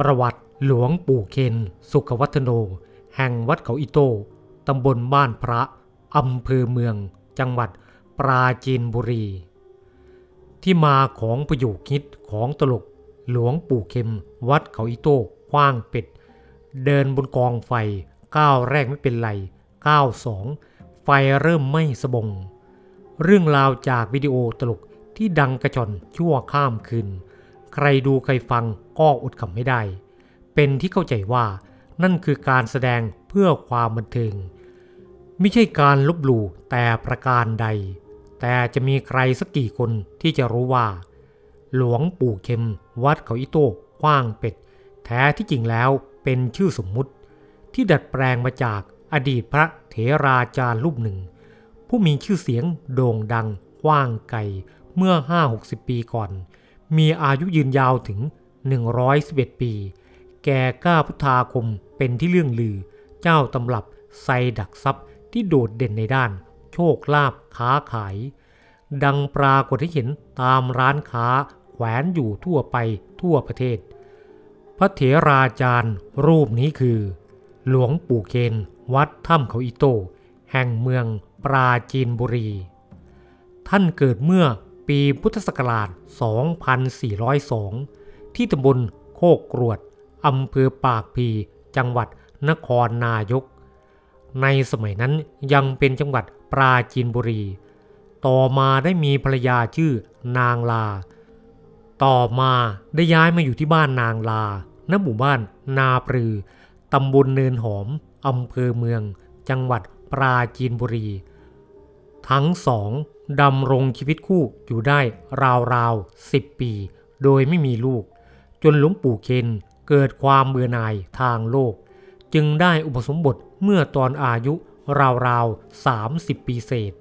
ประวัติหลวงปู่เคนสุขวัฒโน แห่งวัดเขาอิโต้ตำบลบ้านพระอำเภอเมือง จังหวัดปราจีนบุรี ที่มาของประโยคคิดของตลกหลวงปู่เข็ม วัดเขาอิโต้คว้างเป็ด เดินบนกองไฟก้าวแรกไม่เป็นไรก้าวสองไฟเริ่มไหม้สบง เรื่องราวจากวิดีโอตลกที่ดังกระจอนชั่วข้ามคืน ใครดูใครฟังก็อดขำไม่ได้ เป็นที่เข้าใจว่านั่นคือการแสดงเพื่อความบันเทิงไม่ใช่การลบหลู่แต่ประการใด แต่จะมีใครสักกี่คนที่จะรู้ว่า หลวงปู่เข็มวัดเขาอิโต้กว้างเป็ด แท้ที่จริงแล้วเป็นชื่อสมมุติ ที่ดัดแปลงมาจากอดีตพระเถราจารย์รูปหนึ่ง ผู้มีชื่อเสียงโด่งดังกว้างไกลเมื่อ 5-60 ปีก่อน มีอายุยืนยาวถึง 111 ปี แก่ก้าพุทธาคมเป็นที่เรื่องลือ เจ้าตำรับไซดักทรัพย์ที่โดดเด่นในด้าน โชคลาภค้าขาย ดังปรากฏให้เห็นตามร้านค้าแขวนอยู่ทั่วไปทั่วประเทศ พระเถราจารย์รูปนี้คือ หลวงปู่เคนวัดถ้ำเขาอิโต้แห่งเมืองปราจีนบุรี ท่านเกิดเมื่อ ปีพุทธศักราช 2402 ที่ตำบลโคกกรวด อำเภอปากพี จังหวัดนครนายก ในสมัยนั้นยังเป็นจังหวัดปราจีนบุรี ต่อมาได้มีภรรยาชื่อนางลา ต่อมาได้ย้ายมาอยู่ที่บ้านนางลา ณ หมู่บ้านนาปรือ ตำบลเนินหอม อำเภอเมือง จังหวัดปราจีนบุรี ทั้งสอง ดำรงชีวิตคู่อยู่ได้ราวๆสิบปี โดยไม่มีลูก จนหลวงปู่เคนเกิดความเบื่อหน่ายทางโลก จึงได้อุปสมบทเมื่อตอนอายุราวๆ30 ปีเศษ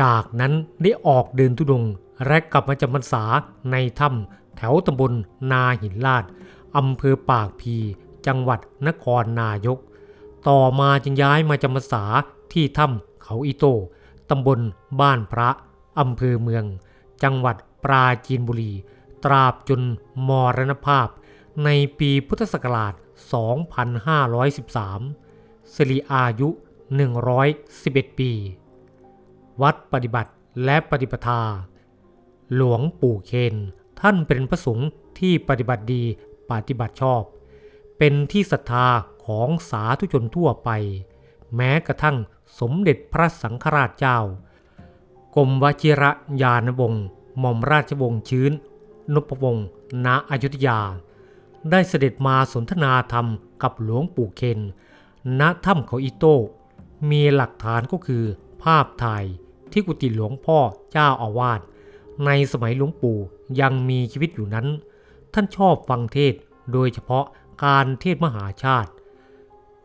จากนั้นได้ออกเดินทุดงและกลับมาจำพรรษาในถ้ำแถวตำบลนาหินลาดอำเภอปากพี จังหวัดนครนายก ต่อมาจึงย้ายมาจำพรรษาที่ถ้ำเขาอิโต ตำบลบ้านพระ อำเภอเมือง จังหวัดปราจีนบุรี ตราบจนมรณภาพ ในปีพุทธศักราช 2513สิริอายุ 111 ปี วัดปฏิบัติและปฏิปทา หลวงปู่เคน ท่านเป็นพระสงฆ์ที่ปฏิบัติดีปฏิบัติชอบ เป็นที่ศรัทธาของสาธุชนทั่วไป แม้กระทั่งสมเด็จพระสังฆราชเจ้ากรมวชิระยานวงศ์หม่อมราชวงศ์ชื้น นพวงศ์ณอยุธยา ได้เสด็จมาสนทนาธรรมกับหลวงปู่เคน ณถ้ำเขาอิโต้มีหลักฐานก็คือภาพถ่ายที่กุฏิหลวงพ่อเจ้าอาวาสในสมัยหลวงปู่ยังมีชีวิตอยู่นั้น ท่านชอบฟังเทศโดยเฉพาะการเทศมหาชาติ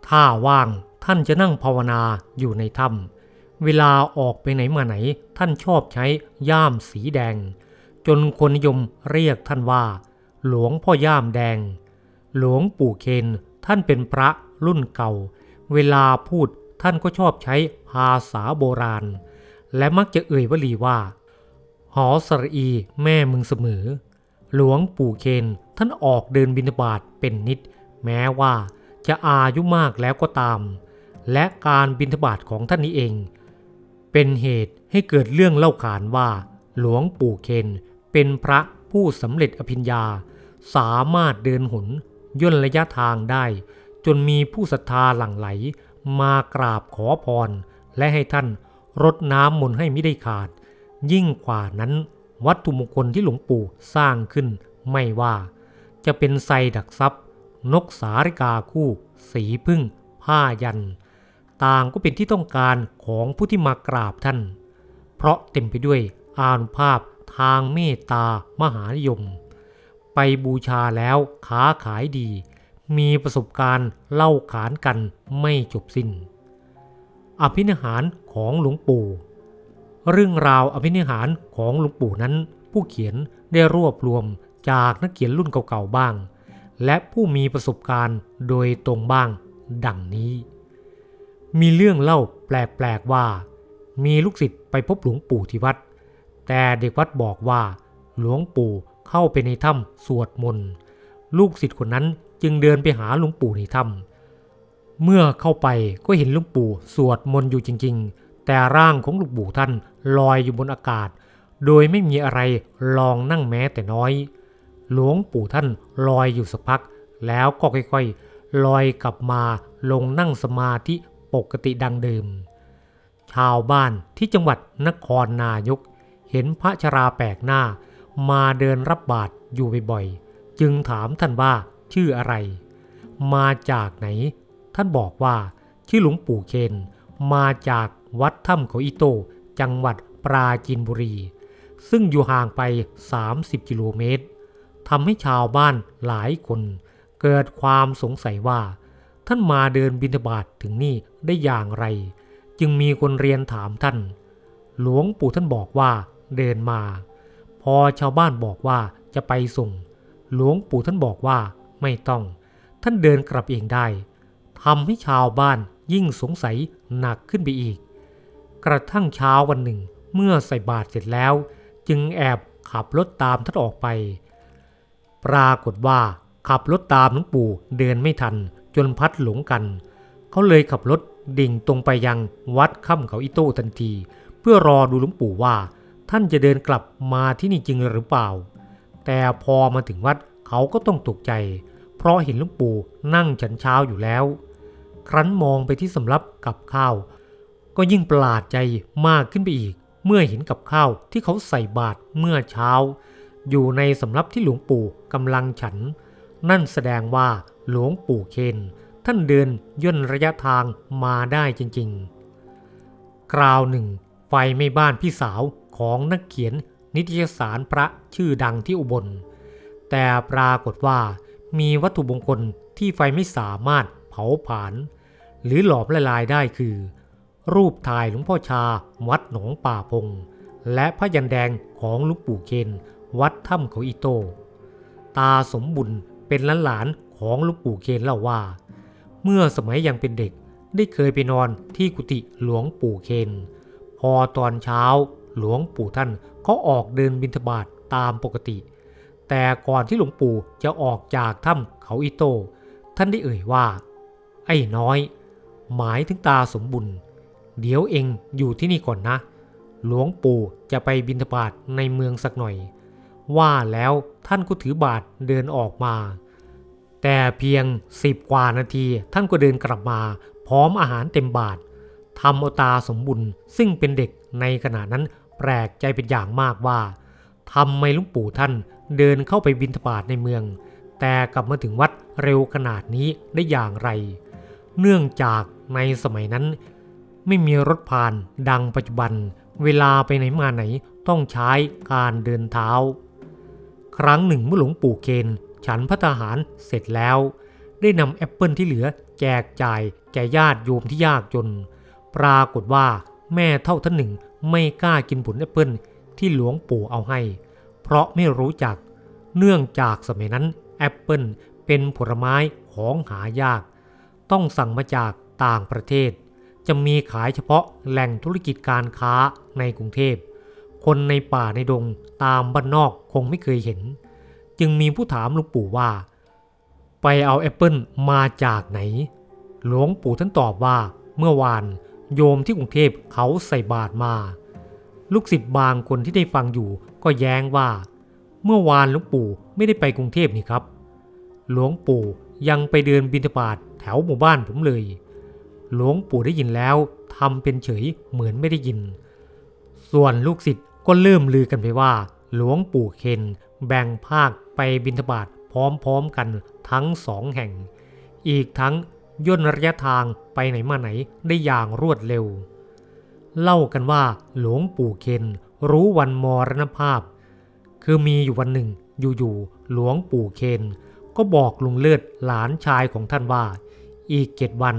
ถ้าว่าง ท่านจะนั่งภาวนาอยู่ในถ้ำเวลาออกไปไหนมาไหน ท่านชอบใช้ย่ามสีแดง จนคนนิยมเรียกท่านว่า หลวงพ่อย่ามแดง หลวงปู่เคนท่านเป็นพระรุ่นเก่า เวลาพูดท่านก็ชอบใช้ภาษาโบราณ และมักจะเอ่ยวลีว่า หอสระอีแม่มึงเสมอ หลวงปู่เคนท่านออกเดินบิณฑบาตเป็นนิด แม้ว่าจะอายุมากแล้วก็ตาม และการบิณฑบาตของท่านนี้เอง เป็นเหตุให้เกิดเรื่องเล่าขานว่า หลวงปู่เคนเป็นพระผู้สำเร็จอภิญญา สามารถเดินหนย่นระยะทางได้ จนมีผู้ศรัทธาหลั่งไหลมากราบขอพร และให้ท่านรดน้ำมนต์ให้ไม่ได้ขาด ยิ่งกว่านั้นวัตถุมงคลที่หลวงปู่สร้างขึ้น ไม่ว่า จะเป็นไซดักทรัพย์ นกสาริกาคู่ สีพึ่ง ผ้ายัน ต่างก็เป็นที่ต้องการของผู้ที่มากราบท่าน เพราะเต็มไปด้วยอานุภาพทางเมตตามหานิยม ไปบูชาแล้วค้าขายดี มีประสบการณ์เล่าขานกันไม่จบสิ้น อภินิหารของหลวงปู่ เรื่องราวอภินิหารของหลวงปู่นั้น ผู้เขียนได้รวบรวมจากนักเขียนรุ่นเก่าๆบ้าง และผู้มีประสบการณ์โดยตรงบ้างดังนี้ มีเรื่องเล่าแปลกๆว่า มีลูกศิษย์ไปพบหลวงปู่ที่วัด แต่เด็กวัดบอกว่า หลวงปู่เข้าไปในถ้ำสวดมนต์ลูกศิษย์คนนั้นจึงเดินไปหาหลวงปู่ในถ้ำเมื่อเข้าไปก็เห็นหลวงปู่สวดมนต์อยู่จริง ๆ แต่ร่างของหลวงปู่ท่านลอยอยู่บนอากาศ โดยไม่มีอะไรลองนั่งแม้แต่น้อย หลวงปู่ท่านลอยอยู่สักพัก แล้วก็ค่อยๆลอยกลับมาลงนั่งสมาธิ ปกติดังเดิม ชาวบ้านที่จังหวัดนครนายก เห็นพระชราแปลกหน้า มาเดินรับบาตรอยู่บ่อยๆ จึงถามท่านว่าชื่ออะไร มาจากไหน ท่านบอกว่า ชื่อหลวงปู่เคนมาจากวัดถ้ำเขาอิโต จังหวัดปราจีนบุรี ซึ่งอยู่ห่างไป 30 กิโลเมตรทำให้ชาวบ้านหลายคน เกิดความสงสัยว่า ท่านมาเดินบิณฑบาตถึงนี่ได้อย่างไร จึงมีคนเรียนถามท่าน หลวงปู่ท่านบอกว่าเดินมา พอชาวบ้านบอกว่าจะไปส่ง หลวงปู่ท่านบอกว่าไม่ต้อง ท่านเดินกลับเองได้ทำให้ชาวบ้านยิ่งสงสัยหนักขึ้นไปอีก กระทั่งเช้าวันหนึ่งเมื่อใส่บาตรเสร็จแล้ว จึงแอบขับรถตามท่านออกไป ปรากฏว่าขับรถตามหลวงปู่เดินไม่ทัน จนพัดหลงกัน เขาเลยขับรถดิ่งตรงไปยังวัดค่ำเขาอิโต้ทันที เพื่อรอดูหลวงปู่ว่า ท่านจะเดินกลับมาที่นี่จริงหรือเปล่า แต่พอมาถึงวัดเขาก็ต้องตกใจ เพราะเห็นหลวงปู่นั่งฉันเช้าอยู่แล้ว ครั้นมองไปที่สำรับกับข้าว ก็ยิ่งประหลาดใจมากขึ้นไปอีก เมื่อเห็นกับข้าวที่เขาใส่บาตรเมื่อเช้า อยู่ในสำรับที่หลวงปู่กำลังฉัน นั่นแสดงว่า หลวงปู่เคน ท่านเดินย่นระยะทางมาได้จริงๆ คราวหนึ่ง ไฟไม่บ้านพี่สาวของนักเขียนนิตยสารพระชื่อดังที่อุบล แต่ปรากฏว่ามีวัตถุมงคลที่ไฟไม่สามารถเผาผลาญหรือหลอมละลายได้คือ รูปถ่ายหลวงพ่อชาวัดหนองป่าพง และพระยันแดงของลวงปู่เคน วัดถ้ำเขาอิโต ตาสมบุญเป็นล้านหลาน ของหลวงปู่เคนเล่าว่า เมื่อสมัยยังเป็นเด็กได้เคยไปนอนที่กุฏิหลวงปู่เคน พอตอนเช้าหลวงปู่ท่านก็ออกเดินบิณฑบาตตามปกติ แต่ก่อนที่หลวงปู่จะออกจากถ้ำเขาอิโตท่านได้เอ่ยว่า ไอ้น้อย หมายถึงตาสมบุญ เดี๋ยวเองอยู่ที่นี่ก่อนนะ หลวงปู่จะไปบิณฑบาตในเมืองสักหน่อย ว่าแล้วท่านก็ถือบาทเดินออกมา แต่เพียงสิบกว่านาทีท่านก็เดินกลับมา พร้อมอาหารเต็มบาททำเอาตาสมบุญซึ่งเป็นเด็กในขณะนั้นแปลกใจเป็นอย่างมากว่าทำไมหลุงปู่ท่านเดินเข้าไปบินทบาทในเมือง แต่กลับมาถึงวัดเร็วขนาดนี้ได้อย่างไร เนื่องจากในสมัยนั้น ไม่มีรถผ่านดังปัจจุบัน เวลาไปไหนมาไหนต้องใช้การเดินเท้า ครั้งหนึ่งเมื่อหลวงปู่เกณฑ์ ฉันพระทหารเสร็จแล้ว ได้นำแอปเปิลที่เหลือแจกจ่ายแก่ญาติโยมที่ยากจน ปรากฏว่าแม่เท่าท่านหนึ่งไม่กล้ากินผลแอปเปิลที่หลวงปู่เอาให้ เพราะไม่รู้จัก เนื่องจากสมัยนั้นแอปเปิลเป็นผลไม้ของหายาก ต้องสั่งมาจากต่างประเทศ จะมีขายเฉพาะแหล่งธุรกิจการค้าในกรุงเทพ คนในป่าในดงตามบ้านนอกคงไม่เคยเห็น จึงมีผู้ถามหลวงปู่ว่า ไปเอาแอปเปิลมาจากไหน หลวงปู่ท่านตอบว่าเมื่อวานโยมที่กรุงเทพเขาใส่บาตรมา ลูกศิษย์บางคนที่ได้ฟังอยู่ก็แย้งว่า เมื่อวานหลวงปู่ไม่ได้ไปกรุงเทพนี่ครับ หลวงปู่ยังไปเดินบิณฑบาตแถวหมู่บ้านผมเลย หลวงปู่ได้ยินแล้วทำเป็นเฉยเหมือนไม่ได้ยิน ส่วนลูกศิษย์ก็เริ่มลือกันไปว่า หลวงปู่เคนแบ่งภาค ไปบิณฑบาตพร้อมๆกันทั้งสองแห่ง อีกทั้งย่นระยะทางไปไหนมาไหนได้อย่างรวดเร็ว เล่ากันว่าหลวงปู่เคนรู้วันมรณภาพ คือมีอยู่วันหนึ่งอยู่ๆหลวงปู่เคนก็บอกลุงเลือดหลานชายของท่านว่า อีกเจ็ดวัน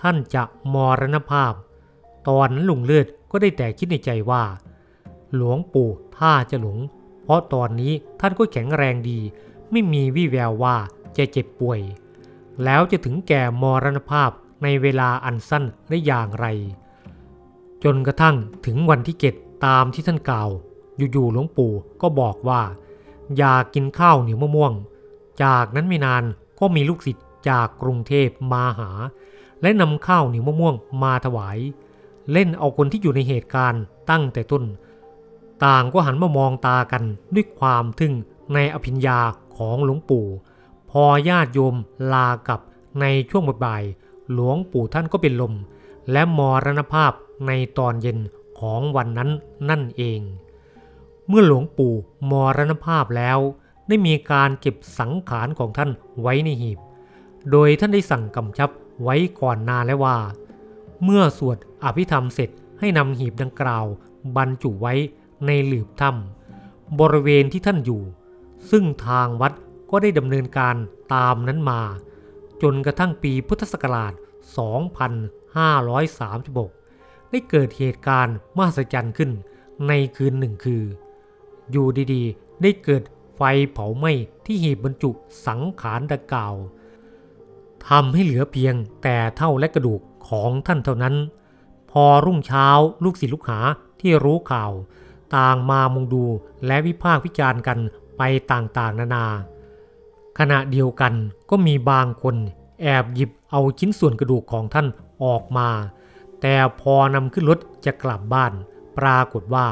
ท่านจะมรณภาพ ตอนนั้นลุงเลือดก็ได้แต่คิดในใจว่า หลวงปู่ถ้าจะหลง เพราะตอนนี้ท่านก็แข็งแรงดี ไม่มีวี่แววว่าจะเจ็บป่วย แล้วจะถึงแก่มรณภาพในเวลาอันสั้นได้อย่างไร จนกระทั่งถึงวันที่เกตตามที่ท่านกล่าว อยู่ๆหลวงปู่ก็บอกว่า อย่ากินข้าวเหนียวมะม่วง จากนั้นไม่นานก็มีลูกศิษย์จากกรุงเทพมาหา และนำข้าวเหนียวมะม่วงมาถวาย เล่นเอาคนที่อยู่ในเหตุการณ์ตั้งแต่ต้น ต่างก็หันมามองตากันด้วยความทึ่งในอภิญญาของหลวงปู่ พอญาติโยมลากลับในช่วงบ่ายหลวงปู่ท่านก็เป็นลม และมรณภาพในตอนเย็นของวันนั้นนั่นเอง เมื่อหลวงปู่มรณภาพแล้ว ได้มีการเก็บสังขารของท่านไว้ในหีบ โดยท่านได้สั่งกำชับไว้ก่อนนานแล้วว่า เมื่อสวดอภิธรรมเสร็จให้นำหีบดังกล่าว บรรจุไว้ ในหลืบถ้ำบริเวณที่ท่านอยู่ ซึ่งทางวัดก็ได้ดำเนินการตามนั้นมา จนกระทั่งปีพุทธศักราช 2536 ได้เกิดเหตุการณ์มหัศจรรย์ขึ้นในคืนหนึ่งคือ อยู่ดีๆ ได้เกิดไฟเผาไหม้ที่หีบบรรจุสังขารดังกล่าวทำให้เหลือเพียงแต่เท่าและกระดูกของท่านเท่านั้น พอรุ่งเช้าลูกศิษย์ลูกหาที่รู้ข่าว ต่างมามุงดูและวิพากษ์วิจารณ์กันไปต่างๆ นานา ขณะเดียวกันก็มีบางคนแอบหยิบเอาชิ้นส่วนกระดูกของท่านออกมา แต่พอนำขึ้นรถจะกลับบ้าน ปรากฏว่า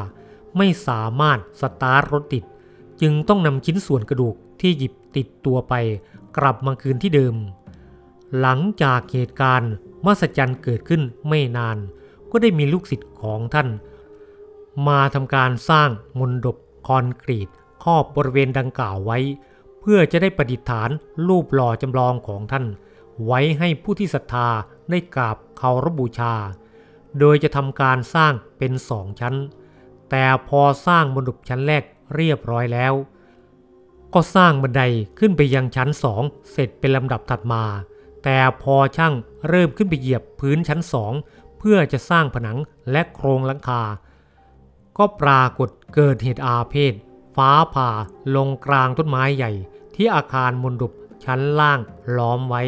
ไม่สามารถสตาร์ทรถติด จึงต้องนำชิ้นส่วนกระดูกที่หยิบติดตัวไป กลับมาคืนที่เดิม หลังจากเหตุการณ์มหัศจรรย์เกิดขึ้นไม่นาน ก็ได้มีลูกศิษย์ของท่าน มาทำการสร้างมนดบคอนกรีตครอบบริเวณดังกล่าวไว้ เพื่อจะได้ประดิษฐานรูปหล่อจำลองของท่าน ไว้ให้ผู้ที่ศรัทธาได้กราบเคารพบูชา โดยจะทำการสร้างเป็นสองชั้น แต่พอสร้างมนดบชั้นแรกเรียบร้อยแล้ว ก็สร้างบันไดขึ้นไปยังชั้นสองเสร็จเป็นลำดับถัดมา แต่พอช่างเริ่มขึ้นไปเหยียบพื้นชั้นสองเพื่อจะสร้างผนังและโครงหลังคา ก็ปรากฏเกิดเหตุอาเพศ ฟ้าผ่าลงกลางต้นไม้ใหญ่ ที่อาคารมนดบชั้นล่างล้อมไว้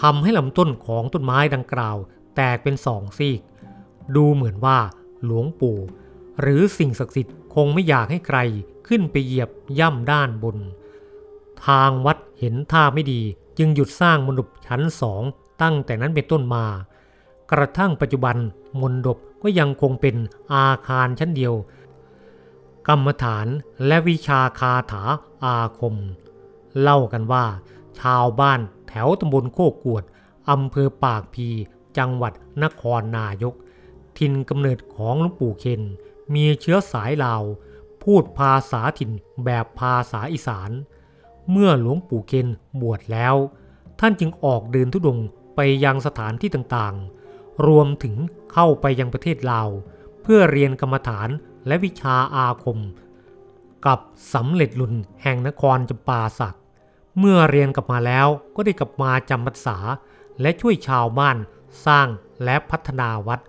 ทำให้ลำต้นของต้นไม้ดังกล่าว แตกเป็นสองซีก ดูเหมือนว่าหลวงปู่ หรือสิ่งศักดิ์สิทธิ์คงไม่อยากให้ใครขึ้นไปเหยียบย่ำด้านบน ทางวัดเห็นท่าไม่ดีจึงหยุดสร้างมนดบชั้นสองตั้งแต่นั้นเป็นต้นมา กระทั่งปัจจุบันมนดบก็ยังคงเป็นอาคารชั้นเดียว กรรมฐานและวิชาคาถาอาคม เล่ากันว่า ชาวบ้านแถวตำบลโคกวดอำเภอปากพี จังหวัดนครนายกถิ่นกำเนิดของหลวงปู่เคน มีเชื้อสายลาว พูดภาษาถิ่นแบบภาษาอีสาน เมื่อหลวงปู่เคนบวชแล้ว ท่านจึงออกเดินทุดงค์ไปยังสถานที่ต่างๆ รวมถึงเข้าไปยังประเทศลาว เพื่อเรียนกรรมฐานและวิชาอาคม กับสำเร็จลุนแห่งนครจำปาสัก เมื่อเรียนกลับมาแล้วก็ได้กลับมาจำพรรษา และช่วยชาวบ้านสร้างและพัฒนาวัด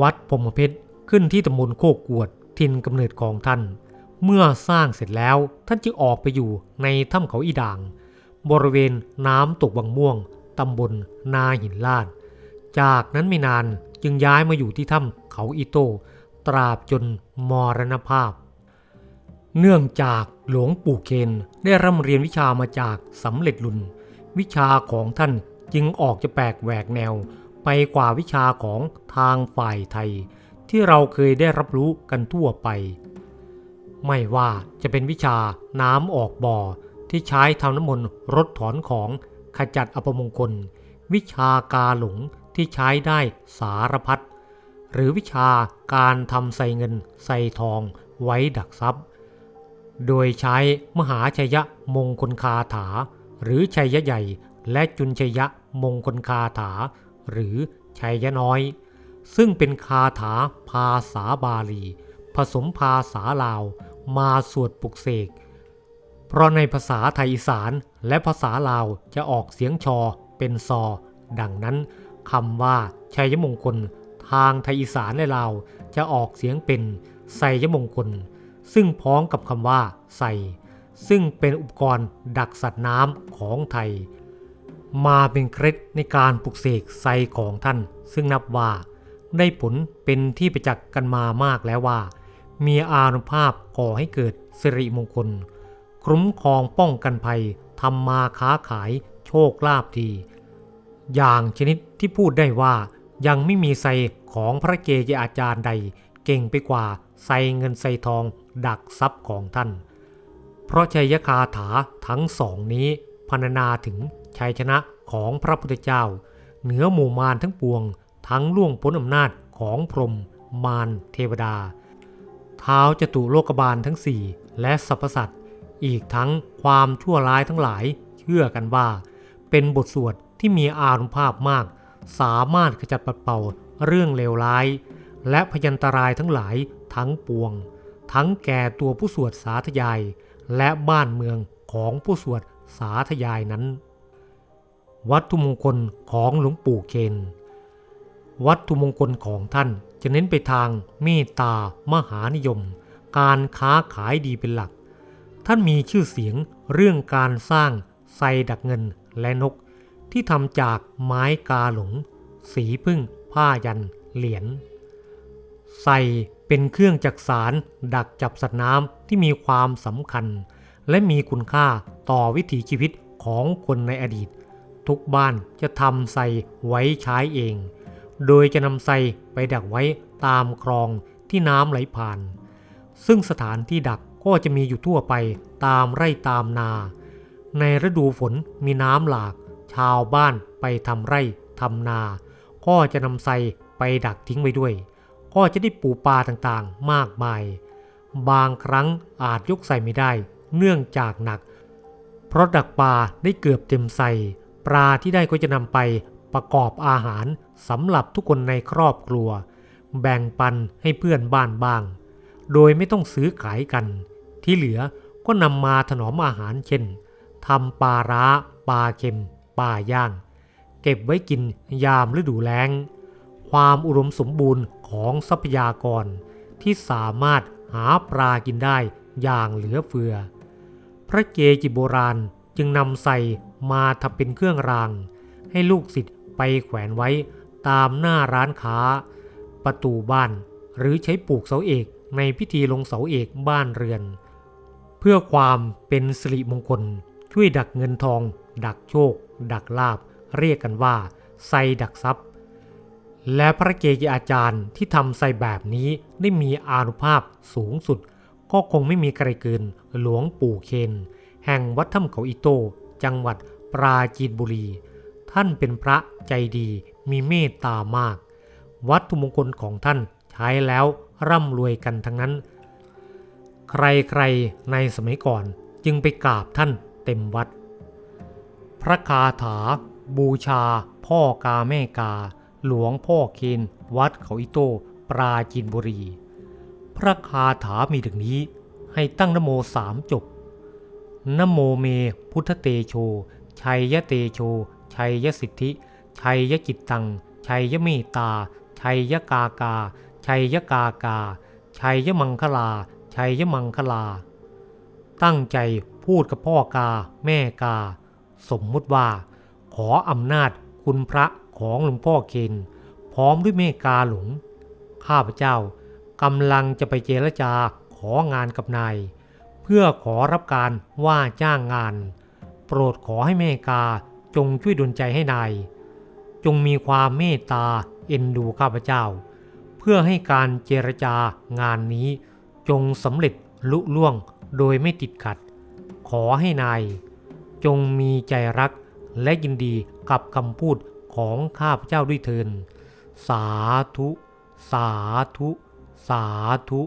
วัดพรมเพชรขึ้นที่ตำบลโคกกวดทินกำเนิดของท่าน เมื่อสร้างเสร็จแล้วท่านจึงออกไปอยู่ในถ้ำเขาอีด่าง บริเวณน้ำตกวังม่วงตำบลนาหินลาด จากนั้นไม่นานจึงย้ายมาอยู่ที่ถ้ำเขาอีโต้ตราบจนมรณภาพ เนื่องจากหลวงปู่เคนได้ร่ำเรียนวิชามาจากสำเร็จลุน วิชาของท่านจึงออกจะแปลกแหวกแนว ไปกว่าวิชาของทางฝ่ายไทย ที่เราเคยได้รับรู้กันทั่วไป ไม่ว่าจะเป็นวิชาน้ำออกบ่อที่ใช้ทำน้ำมนต์รดถอนของขจัดอัปมงคล วิชากาหลง ที่ใช้ได้สารพัดหรือวิชาการทำใส่เงินใส่ทองไว้ดักทรัพย์ โดยใช้มหาชัยมงคลคาถา หรือชัยใหญ่ และจุนชัยมงคลคาถา หรือชัยน้อย ซึ่งเป็นคาถาภาษาบาลี ผสมภาษาลาวมาสวดปลุกเสก เพราะในภาษาไทยอีสานและภาษาลาวจะออกเสียงชอเป็นซอ ดังนั้น คำว่าชัยมงคล ทางไทยอีสานและลาวจะออกเสียงเป็นไสยมงคล ซึ่งพ้องกับคำว่าไสซึ่งเป็นอุปกรณ์ดักสัตว์น้ำของไทย มาเป็นเคล็ดในการปลุกเสกไซของท่าน ซึ่งนับว่า ได้ผลเป็นที่ประจักษ์กันมามากแล้วว่า มีอานุภาพก่อให้เกิดสิริมงคล คุ้มครองป้องกันภัยทำมาค้าขายโชคลาภดี อย่างชนิดที่พูดได้ว่ายังไม่มีไซของพระเกจิอาจารย์ใดเก่งไปกว่าไซเงินไซทองดักทรัพย์ของท่าน เพราะชัยคาถาทั้งสองนี้พรรณนาถึงชัยชนะของพระพุทธเจ้า เหนือหมู่มารทั้งปวง ทั้งล่วงพ้นอำนาจของพรหมมารเทวดา เท้าจตุโลกบาลทั้งสี่และสรรพสัตว์อีกทั้งความชั่วร้ายทั้งหลายเชื่อกันว่า เป็นบทสวด ที่มีอานุภาพมาก สามารถขจัดปัดเป่าเรื่องเลวร้าย และพยันตรายทั้งหลายทั้งปวง ทั้งแก่ตัวผู้สวดสาธยาย และบ้านเมืองของผู้สวดสาธยายนั้น วัตถุมงคลของหลวงปู่เคนวัตถุมงคลของท่านจะเน้นไปทางเมตตามหานิยม การค้าขายดีเป็นหลัก ท่านมีชื่อเสียงเรื่องการสร้างไซดักเงินและนก ที่ทำจากไม้กาหลง สีพึ่ง ผ้ายัน เหรียญไซเป็นเครื่องจักสารดักจับสัตว์น้ำที่มีความสำคัญ และมีคุณค่าต่อวิถีชีวิตของคนในอดีต ทุกบ้านจะทำไซไว้ใช้เอง โดยจะนำไซไปดักไว้ตามคลองที่น้ำไหลผ่าน ซึ่งสถานที่ดักก็จะมีอยู่ทั่วไปตามไร่ตามนา ในฤดูฝนมีน้ำหลาก ชาวบ้านไปทำไร่ทำนา ก็จะนำไซไปดักทิ้งไว้ด้วย ก็จะได้ปูปลาต่างๆมากมาย บางครั้งอาจยกใส่ไม่ได้ เนื่องจากหนัก เพราะดักปลาได้เกือบเต็มใส่ปลาที่ได้ก็จะนำไปประกอบอาหารสำหรับทุกคนในครอบครัว แบ่งปันให้เพื่อนบ้านบ้าง โดยไม่ต้องซื้อขายกัน ที่เหลือก็นำมาถนอมอาหารเช่นทำปลาร้าปลาเค็ม ปลาย่าง เก็บไว้กินยามฤดูแล้ง ความอุดมสมบูรณ์ของทรัพยากร ที่สามารถหาปลากินได้อย่างเหลือเฟือ พระเกจิโบราณจึงนำใส่มาทำเป็นเครื่องราง ให้ลูกศิษย์ไปแขวนไว้ตามหน้าร้านค้า ประตูบ้าน หรือใช้ปลูกเสาเอกในพิธีลงเสาเอกบ้านเรือน เพื่อความเป็นสิริมงคลช่วยดักเงินทอง ดักโชค ดักลาบ เรียกกันว่าไซดักทรัพย์ และพระเกจิอาจารย์ที่ทำไซแบบนี้ได้มีอานุภาพสูงสุด ก็คงไม่มีใครเกินหลวงปู่เคน แห่งวัดถ้ำเขาอิโต้จังหวัดปราจีนบุรี ท่านเป็นพระใจดีมีเมตตามาก วัตถุมงคลของท่านใช้แล้วร่ำรวยกันทั้งนั้น ใครๆในสมัยก่อนจึงไปกราบท่านเต็มวัด พระคาถา บูชา พ่อกาแม่กา หลวงพ่อเคนวัดเขาอิโต้ปราจีนบุรี พระคาถามีดังนี้ให้ตั้งนโมสามจบนโมเม พุทธเตโช ชัยยะเตโช ชัยยสิทธิ ชัยยจิตตัง ชัยยเมตตา ชัยยกากา ชัยยกากา ชัยยมังคลา ชัยยมังคลา ตั้งใจพูดกับพ่อกา แม่กา สมมุติว่า ขออำนาจคุณพระของหลวงพ่อเคนพร้อมด้วยเมกาหลง ข้าพเจ้ากำลังจะไปเจรจาของานกับนาย เพื่อขอรับการว่าจ้างงาน โปรดขอให้เมกาจงช่วยดลใจให้นาย จงมีความเมตตาเอ็นดูข้าพเจ้า เพื่อให้การเจรจางานนี้จงสำเร็จลุล่วงโดยไม่ติดขัด ขอให้นาย จงมีใจรักและยินดีกับคำพูดของข้าพเจ้าด้วยเทิน สาธุ สาธุ สาธุ